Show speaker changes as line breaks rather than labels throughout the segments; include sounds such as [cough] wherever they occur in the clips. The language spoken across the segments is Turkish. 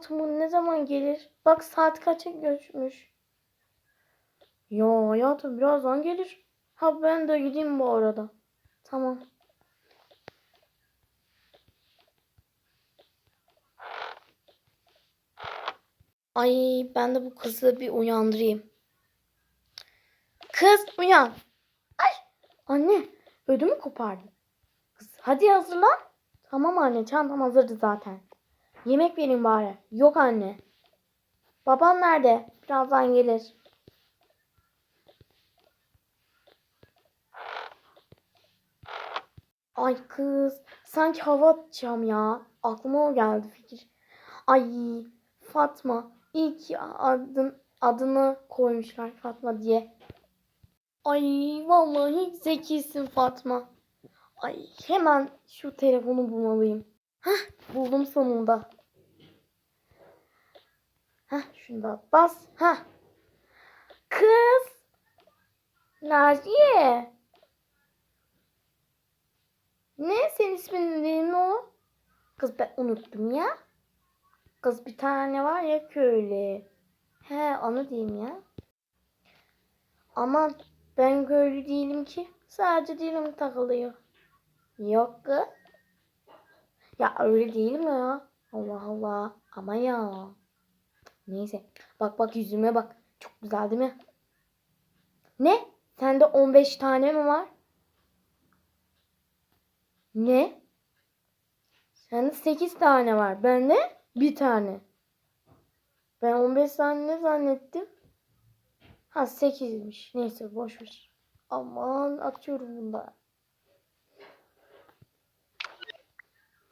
Hayatım ne zaman gelir? Bak saat kaça görüşmüş. Ya hayatım birazdan gelir. Ha ben de gideyim bu arada. Tamam. Ay ben de bu kızı bir uyandırayım. Kız uyan. Ay anne ödümü kopardın. Kız hadi hazırlan. Tamam anne çantam hazırdı zaten. Yemek vereyim bari. Yok anne. Babam nerede? Birazdan gelir. Ay kız sanki hava atacağım ya. Aklıma o geldi fikir. Ay Fatma iyi ki adın, adını koymuşlar Fatma diye. Ay vallahi zekisin Fatma. Ay hemen şu telefonu bulmalıyım. Hah buldum sonunda. Hah şunu da bas. Hah. Kız. Naciye. Ne senin ismin değil mi o? Kız ben unuttum ya. Kız bir tane var ya köylü. He onu diyeyim ya. Aman ben köylü değilim ki. Sadece dilim takılıyor. Yok kız. Ya öyle değil mi ya? Allah Allah. Ama ya. Neyse. Bak bak yüzüme bak. Çok güzel değil mi? Ne? Sende 15 tane mi var? Ne? Sende 8 tane var. Bende bir tane. Ben 15 tane ne zannettim? Ha 8'miş. Neyse boş ver. Aman atıyorum bunları.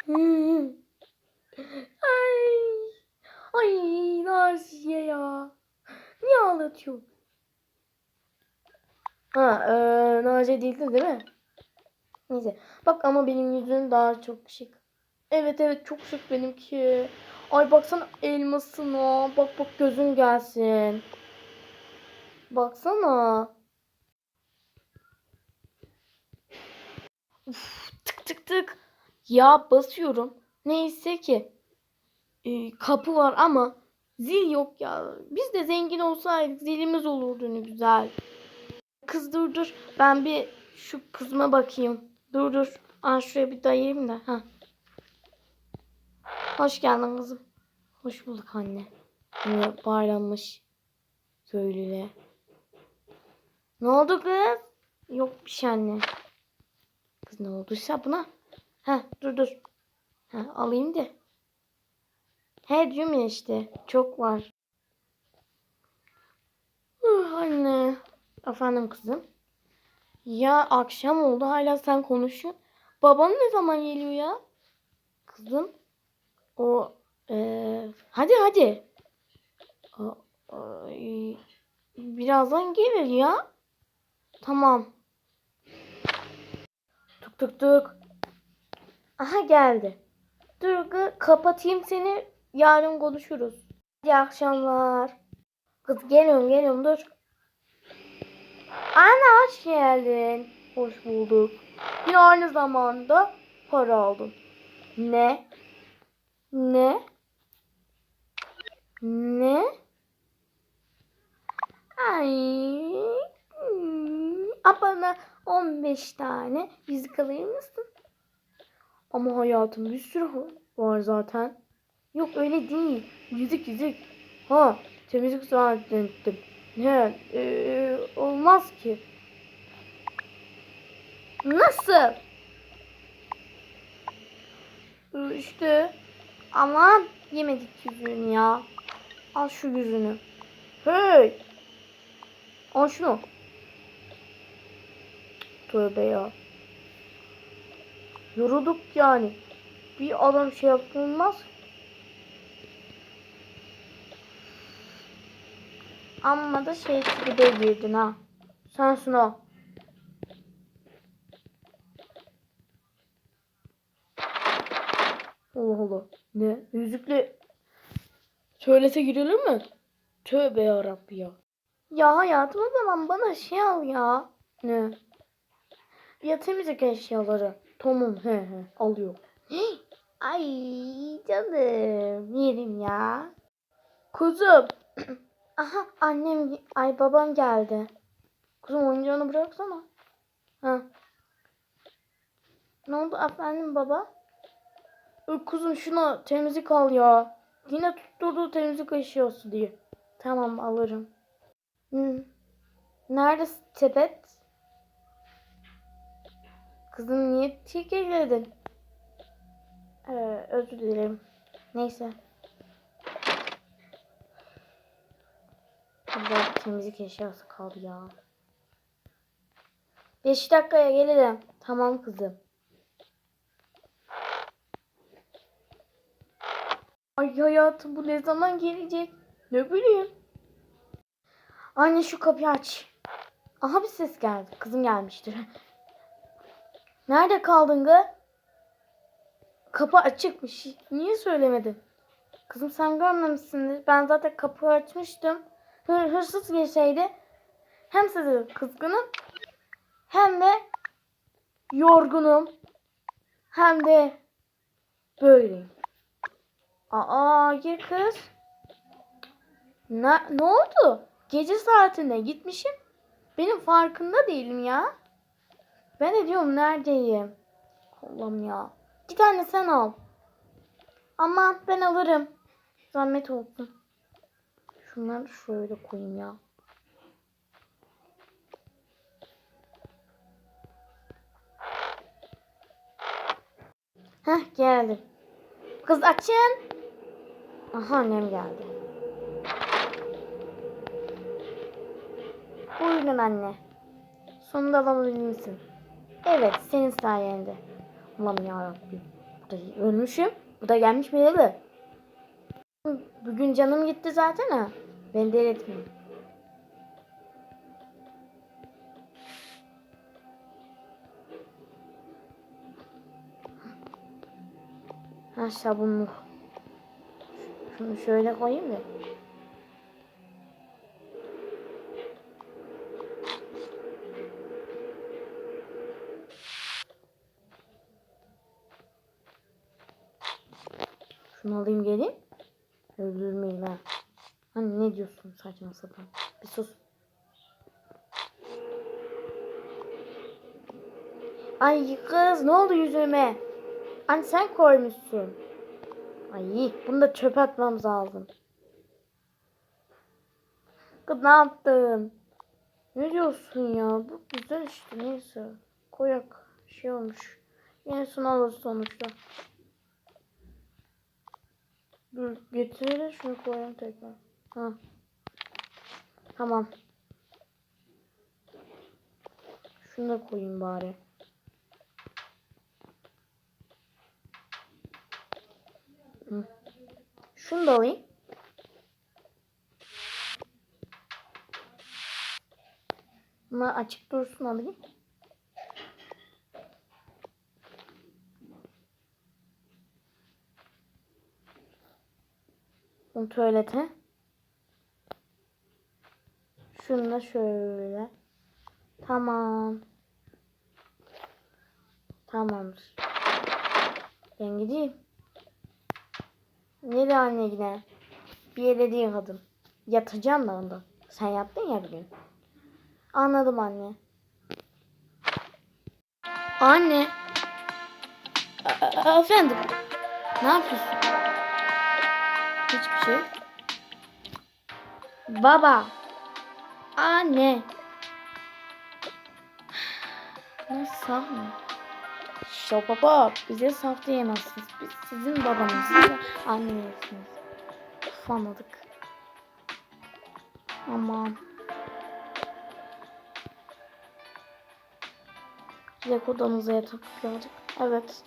Ay. Ay Naziye ya. Niye ağlatıyor? Ha, e, Naciye değildi değil mi? Neyse. Bak ama benim yüzüm daha çok şık. Evet evet çok şık benimki. Ay baksana elmasına. Bak bak gözün gelsin. Baksana. Uf, tık tık tık. Ya basıyorum. Neyse ki. Ee, kapı var ama zil yok ya. Biz de zengin olsaydık zilimiz olurdu ne güzel. Kız dur dur. Ben bir şu kızıma bakayım. Dur dur. Aa, şuraya bir dayayayım da. Ha. Hoş geldin kızım. Hoş bulduk anne. Yine bağlanmış köylüle. Ne oldu kız? Yok bir şey anne. Kız ne olduysa buna. Ha dur dur. Ha alayım da. He diyorum ya işte. Çok var. Uh, anne. Efendim kızım. Ya akşam oldu hala sen konuşuyorsun. Baban ne zaman geliyor ya? Kızım. O eee, hadi hadi. Ay, birazdan gelir ya. Tamam. Tuk tuk tuk. Aha geldi. Dur kız, kapatayım seni. Yarın konuşuruz. İyi akşamlar. Kız geliyorum geliyorum dur. Anne hoş geldin. Hoş bulduk. Yine aynı zamanda para aldım. Ne? Ne? Ne? Ay. hmm. Aa, Bana 15 tane yüzük alır mısın? Ama hayatım bir sürü var zaten. Yok öyle değil. Yüzük yüzük. Ha temizlik zannettim. Ne? Ee, olmaz ki. Nasıl? Ee, İşte. Aman yemedik yüzüğünü ya. Al şu yüzünü. Hey. Al şunu. Tövbe ya. Yorulduk yani. Bir adam şey yapılmaz. Amma da şey tribe girdin ha. Sensin o. Allah Allah. Ne? Yüzükle söylese girilir mi? Tövbe yarabbi ya. Ya hayatım o zaman bana şey al ya. Ne? Ya temizlik eşyaları. Tamam he he alıyor. [gasps] Ay canım yerim ya. Kuzum. [clears throat] Aha annem ay babam geldi. Kuzum oyuncağını bıraksana. Ha. Ne oldu efendim baba? Kuzum şuna temizlik al ya. Yine tutturdu temizlik eşyası diye. Tamam alırım. Hı. Nerede sepet? Kızım niye tilkeledin? Ee, özür dilerim. Neyse. Burada temizlik eşyası kaldı ya. 5 dakikaya gelirim. Tamam kızım. Ay hayatım bu ne zaman gelecek? Ne bileyim. Anne şu kapıyı aç. Aha bir ses geldi. Kızım gelmiştir. [laughs] Nerede kaldın gı? Kapı açıkmış. Niye söylemedin? Kızım sen görmemişsindir. Ben zaten kapıyı açmıştım. Hır, hırsız girseydi hem size kızgınım hem de yorgunum hem de böyleyim. Aa gir kız. Ne, ne oldu? Gece saatinde gitmişim. Benim farkında değilim ya. Ben de diyorum neredeyim? Allah'ım ya. Bir tane sen al. Ama ben alırım. Zahmet olsun. Şunları şöyle koyayım ya. Heh geldim. Kız açın. Aha annem geldi. Buyurun anne. Sonunda alamadın misin? Evet senin sayende. Allah'ım yarabbim. Ölmüşüm. Bu da gelmiş meyveli. Bugün canım gitti zaten ha. Ben de etmeyeyim. Ha sabunlu. Şunu şöyle koyayım da. Şunu alayım geleyim. Öldürmeyin ha. Hani ne diyorsun saçma sapan. Bir sus. Ay kız ne oldu yüzüme? Anne sen koymuşsun. Ay bunu da çöpe atmamız lazım. Kız ne yaptın? Ne diyorsun ya? Bu güzel işte neyse. Koyak şey olmuş. Yenisini alırız sonuçta. Dur getirelim şunu koyalım tekrar. Ha. Tamam. Şunu da koyayım bari. Hı. Şunu da alayım. Bunlar açık dursun alayım. Bunu tuvalete. Şunu da şöyle. Tamam. Tamamdır. Ben gideyim. Nereye anne yine? Bir yere değil kadın. Yatacağım da onda. Sen yattın ya bugün. Anladım anne. Anne. A- efendim. Ne yapıyorsun? Hiçbir şey. Baba. Anne. Ne saf mı? Ya baba bize saf diyemezsiniz. Biz sizin babanız. Siz annemizsiniz. Uf, anladık. Aman. Direkt odamıza yatıp birazcık. Evet.